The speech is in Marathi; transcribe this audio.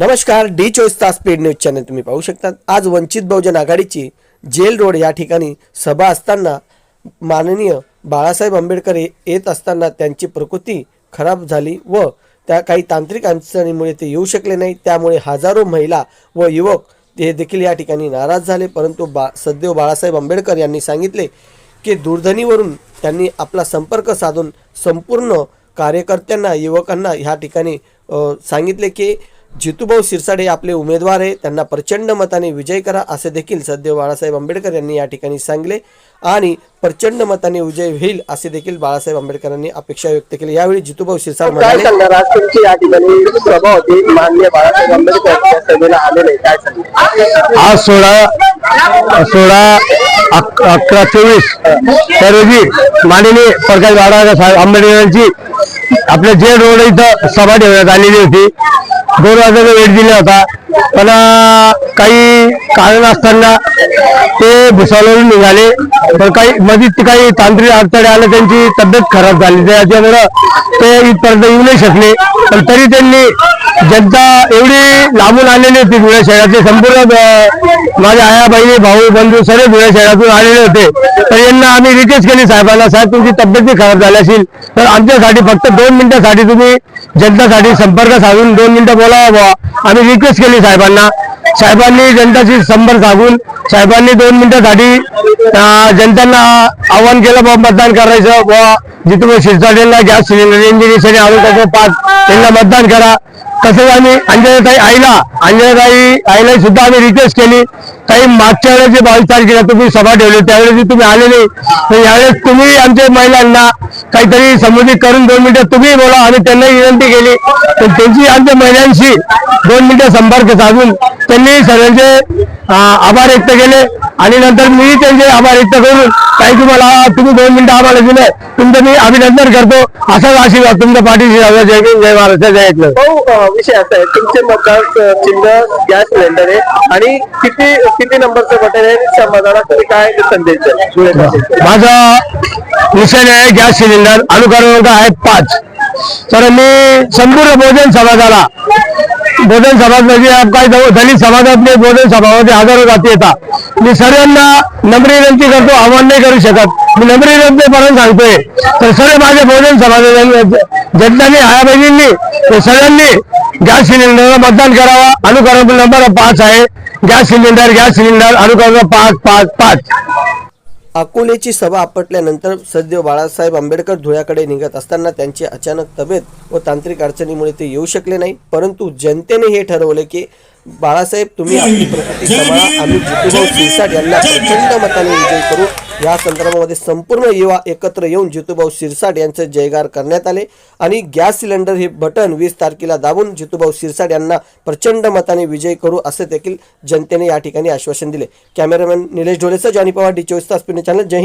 नमस्कार डी चोवीस तास पेड न्यूज चॅनल तुम्ही पाहू शकता आज वंचित बहुजन आघाडीची जेल रोड या ठिकाणी सभा असताना माननीय बाळासाहेब आंबेडकर येत असताना त्यांची प्रकृती खराब झाली व त्या काही तांत्रिक अडचणीमुळे ते येऊ शकले नाही. त्यामुळे हजारो महिला व युवक ते देखील या ठिकाणी नाराज झाले. परंतु बा सदैव बाळासाहेब आंबेडकर यांनी सांगितले की दूरध्वनीवरून त्यांनी आपला संपर्क साधून संपूर्ण कार्यकर्त्यांना युवकांना ह्या ठिकाणी सांगितले की जितूभाऊ शिरसाट हे आपले उमेदवार आहे त्यांना प्रचंड मताने विजय करा असे देखील सदैव बाळासाहेब आंबेडकर यांनी या ठिकाणी सांगितले आणि प्रचंड मताने विजय होईल असे देखील बाळासाहेब आंबेडकरांनी अपेक्षा व्यक्त केली. यावेळी जितूभाऊ शिरसाट काय म्हणाले सांगणार? आज तुमची या ठिकाणी सभा होती. माननीय बाळासाहेब आंबेडकर सभेला आलेले काय आज सोळा सोळा अक- अकरा चोवीस त्या रोजी माननीय प्रकाश बाळासाहेब आंबेडकर यांची आपल्या जे रोड इथं सभा ठेवण्यात आलेली होती दोन वाजता वेळ दिला होता. पण काही कारण असताना ते भुसावळून निघाले. पण काही मध्ये काही तांत्रिक अडचणी आल्या त्यांची तब्येत खराब झाली. त्याच्यामुळं ते इथपर्यंत येऊ नाही शकले. पण तरी त्यांनी जनता एवढी लांबून आलेली होती धुळे शहराचे संपूर्ण माझ्या आया बहिणी भाऊ बंधू सर्व धुळे शहरातून आलेले होते. तर यांना आम्ही रिक्वेस्ट केली साहेबांना साहेब तुमची तब्येत खराब झाली असेल तर आमच्यासाठी फक्त दोन मिनिटासाठी तुम्ही जनतासाठी संपर्क साधून दोन मिनिटं बोलावा बुवा. आम्ही रिक्वेस्ट केली साहेबांना. साहेबांनी जनताशी संपर्क साधून साहेबांनी दोन मिनिटासाठी जनतांना आवाहन केलं बुवा मतदान करायचं बुवा. जिथे शिरसाटेला गॅस सिलेंडर इंजिनियरिंग आणून टाकतो पाच त्यांना मतदान करा. तसंच आम्ही अंजनाताई आईला अंजनाताई आईला सुद्धा आम्ही रिक्वेस्ट केली. काही मागच्या वेळेस जे बावीस तारखेला तुम्ही सभा ठेवली त्यावेळेस तुम्ही आले नाही तर यावेळेस तुम्ही आमच्या महिलांना काहीतरी संबोधित करून दोन मिनिटं तुम्ही बोला आम्ही त्यांनाही विनंती केली. पण त्यांची आमच्या महिलांशी दोन मिनिटं संपर्क साधून त्यांनी सर्वांचे आभार व्यक्त केले. आणि नंतर मी त्यांचे आभार व्यक्त करून काही तुम्हाला तुम्ही दोन मिनिटं आम्हाला दिले तुमचं मी अभिनंदन करतो असाच आशीर्वाद तुमच्या पाठीशी. जय जय महाराष्ट्र जय. भाऊ विषय असा आहे तुमचे मतदार चिन्ह गॅस सिलेंडर आहे आणि किती किती नंबरचं बटन आहे समाजाला तुम्ही काय संदेश. माझा विषय आहे गॅस सिलेंडर अनुक्रमांक आहे पाच तर मी संपूर्ण बहुजन समाजाला बहुजन समाज म्हणजे काही दव- दलित समाजातले बहुजन समाजामध्ये हजारो जाती येतात. मी सर्वांना नम्र विनंती करतो आव्हान नाही करू शकत. मी नम्र विनंती विनंतीपर्यंत सांगतोय तर सर्व माझ्या बहुजन समाजाच्या जनतांनी आया बहिणींनी सगळ्यांनी गॅस सिलेंडरला मतदान करावा. अनुकरण नंबर पाच आहे. गॅस सिलेंडर गॅस सिलेंडर अनुकरण पाच पाच पाच. अकोलेची सभा आपटल्यानंतर सद्य बाळासाहेब आंबेडकर धुळ्याकडे निघत असताना त्यांची अचानक तब्येत व तांत्रिक अडचणीमुळे ते येऊ शकले नाही. परंतु जनतेने हे ठरवले की बाळासाहेब तुम्ही आपली प्रकृती सांभाळा. आम्ही जितूभाऊ शिरसाट यांना प्रचंड मताने विजयी करू. या संदर्भामध्ये संपूर्ण युवा एकत्र येऊन जितूभाऊ शिरसाट यांचे जयगार करण्यात आले. आणि गॅस सिलेंडर हे बटन वीस तारखेला दाबून जितूभाऊ शिरसाट यांना प्रचंड मताने विजय करू असे देखील जनतेने या ठिकाणी आश्वासन दिले. कॅमेरामॅन निलेश ढोलेसह जॉनी पवार डी चोवीस तास पिणे चॅनल. जय